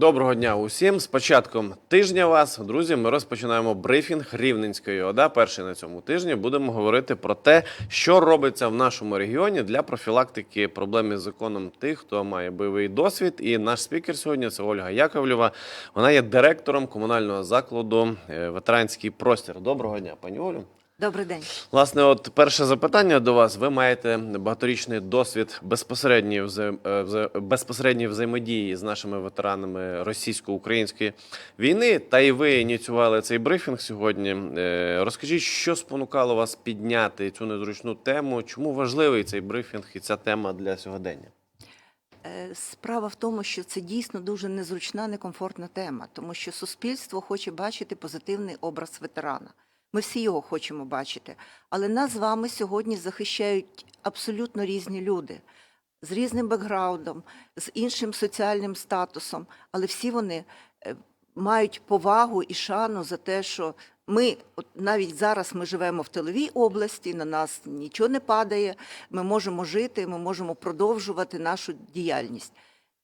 Доброго дня усім. З початком тижня вас, друзі, ми розпочинаємо брифінг Рівненської ОДА. Перший на цьому тижні будемо говорити про те, що робиться в нашому регіоні для профілактики проблем із законом тих, хто має бойовий досвід. І наш спікер сьогодні це Ольга Яковлєва. Вона є директором комунального закладу е, Ветеранський простір. Доброго дня, пані Олю. Добрий день. Власне, от перше запитання до вас. Ви маєте багаторічний досвід безпосередньої вза- е, вза- безпосередньої взаємодії з нашими ветеранами російсько-української війни. Та й ви ініціювали цей брифінг сьогодні. Е, Розкажіть, що спонукало вас підняти цю незручну тему? Чому важливий цей брифінг і ця тема для сьогодення? Е, Справа в тому, що це дійсно дуже незручна, некомфортна тема, тому що суспільство хоче бачити позитивний образ ветерана. Ми всі його хочемо бачити. Але нас з вами сьогодні захищають абсолютно різні люди з різним бекграундом, з іншим соціальним статусом, але всі вони е, мають повагу і шану за те, що ми от навіть зараз ми живемо в тиловій області, на нас нічого не падає, ми можемо жити, ми можемо продовжувати нашу діяльність.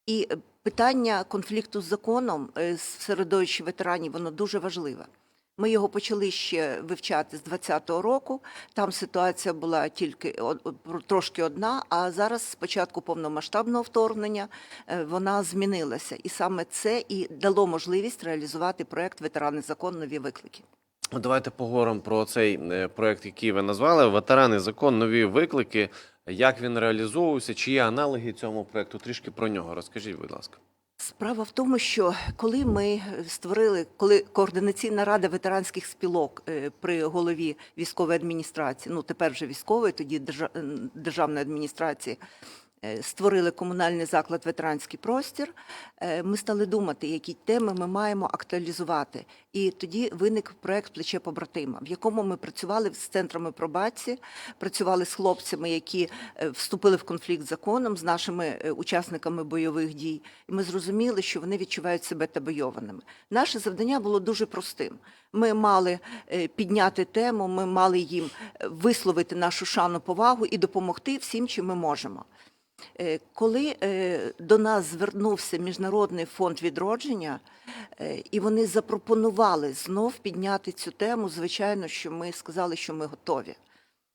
І е, питання конфлікту з законом е, з середовищі ветеранів воно дуже важливе. Ми його почали ще вивчати з 2020 року. Там ситуація була тільки трошки одна. А зараз, з початку повномасштабного вторгнення, е, вона змінилася, і саме це і дало можливість реалізувати проект Ветерани закон нові виклики. Давайте поговоримо про цей е, проект, який ви назвали Ветерани закон, нові виклики. Як він реалізовувався? Чи є аналоги цьому проекту? Трішки про нього розкажіть, будь ласка. Справа в тому, що коли ми створили, коли координаційна рада ветеранських спілок е, при голові військової адміністрації, ну тепер вже військової, тоді держа- державної адміністрації, створили комунальний заклад ветеранський простір, е, ми стали думати, які теми ми маємо актуалізувати. І тоді виник проект Плече побратима, в якому ми працювали з центрами пробації, працювали з хлопцями, які е, вступили в конфлікт з законом, з нашими е, учасниками бойових дій. І ми зрозуміли, що вони відчувають себе табойованими. Наше завдання було дуже простим. Ми мали е, підняти тему, ми мали їм е, висловити нашу шану повагу і допомогти всім, чим ми можемо. Е, Коли е, до нас звернувся Міжнародний фонд відродження, е, і вони запропонували знов підняти цю тему, звичайно, що ми сказали, що ми готові.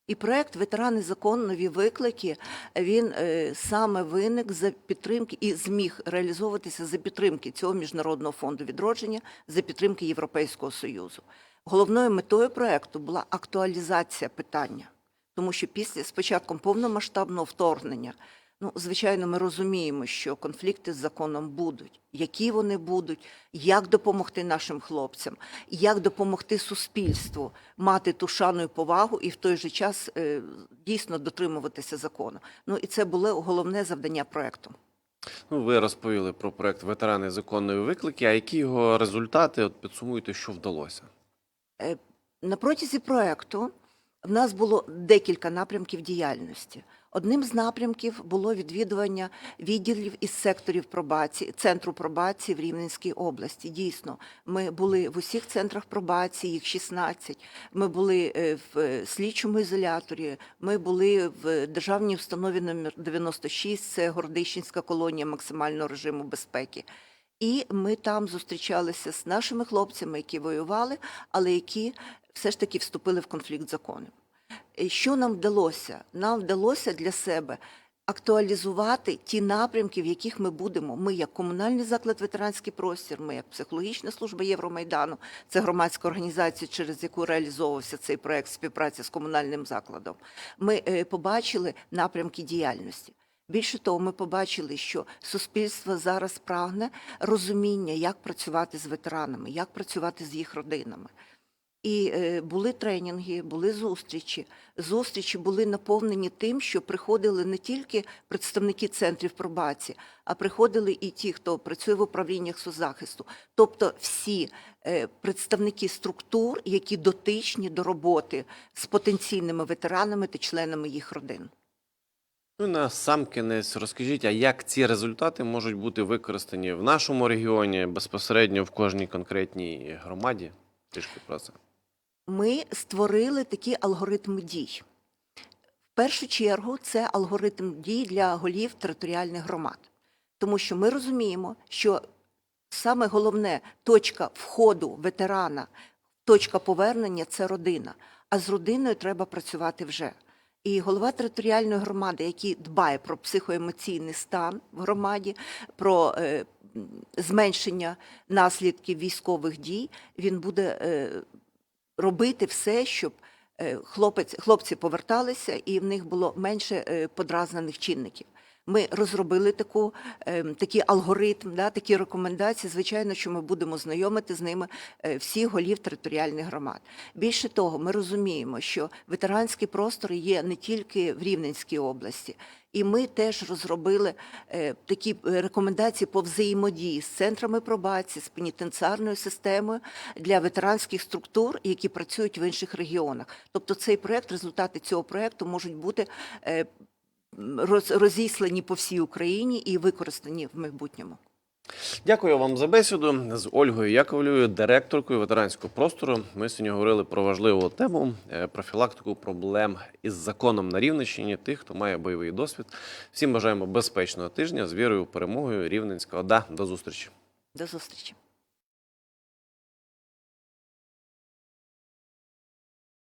І проект Ветерани закон нові виклики він саме виник за підтримки і зміг реалізовуватися за підтримки цього міжнародного фонду відродження, за підтримки Європейського союзу. Головною метою проекту була актуалізація питання, тому що після з початком повномасштабного вторгнення, ну звичайно, ми розуміємо, що конфлікти з законом будуть, які вони будуть, як допомогти нашим хлопцям, як допомогти суспільству мати ту шану і повагу, і в той же час е, дійсно дотримуватися закону. Ну і це було головне завдання проекту. Ну, ви розповіли про проект Ветерани законної виклики. А які його результати? От підсумуйте, що вдалося. Е, На протязі проекту в нас було декілька напрямків діяльності. Одним з напрямків було відвідування відділів із секторів пробації, центру пробації в Рівненській області. Дійсно, ми були в усіх центрах пробації, їх 16. Ми були е, в слідчому ізоляторі, ми були в державній установі номер 96, це Гордищенська колонія максимального режиму безпеки. І ми там зустрічалися з нашими хлопцями, які воювали, але які все ж таки вступили в конфлікт з законом. І Що нам вдалося? Нам вдалося для себе актуалізувати ті напрямки, в яких ми будемо. Ми, як комунальний заклад ветеранський простір, ми як психологічна служба Євромайдану, це громадська організація, через яку реалізовувався цей проект співпраці з комунальним закладом. Ми е, побачили напрямки діяльності. Більше того, ми побачили, що суспільство зараз прагне розуміння, як працювати з ветеранами, як працювати з їх родинами. І е, були тренінги, були зустрічі. Зустрічі були наповнені тим, що приходили не тільки представники центрів пробації, а приходили і ті, хто працює в управліннях соцзахисту, тобто всі е, представники структур, які дотичні до роботи з потенційними ветеранами та членами їх родин. Ну, на сам кінець розкажіть, а як ці результати можуть бути використані в нашому регіоні безпосередньо в кожній конкретній громаді? Трішки про це. Ми створили такі алгоритми дій. В першу чергу це алгоритм дій для голів територіальних громад, тому що ми розуміємо, що Саме головне точка входу ветерана, точка повернення це родина. А з родиною треба працювати вже. І голова територіальної громади, який дбає про психоемоційний стан в громаді, про е, зменшення наслідків військових дій, він буде е, робити все, щоб е, хлопець, хлопці поверталися і в них було менше е, подразнених чинників. Ми розробили таку, е, такий алгоритм, да, такі рекомендації. Звичайно, що ми будемо знайомити з ними е, всіх голів територіальних громад. Більше того, ми розуміємо, що ветеранський простор є не тільки в Рівненській області, і ми теж розробили е, такі е, рекомендації по взаємодії з центрами пробації, з пенітенціарною системою для ветеранських структур, які працюють в інших регіонах. Тобто, цей проект, результати цього проекту можуть бути розіслані по всій Україні і використані в майбутньому. Дякую вам за бесіду з Ольгою Яковлею, директоркою ветеранського простору. Ми сьогодні говорили про важливу тему е, профілактику проблем із законом на Рівненщині тих, хто має бойовий досвід. Всім бажаємо безпечного тижня з вірою перемогою Рівненська ОДА. До зустрічі. До зустрічі.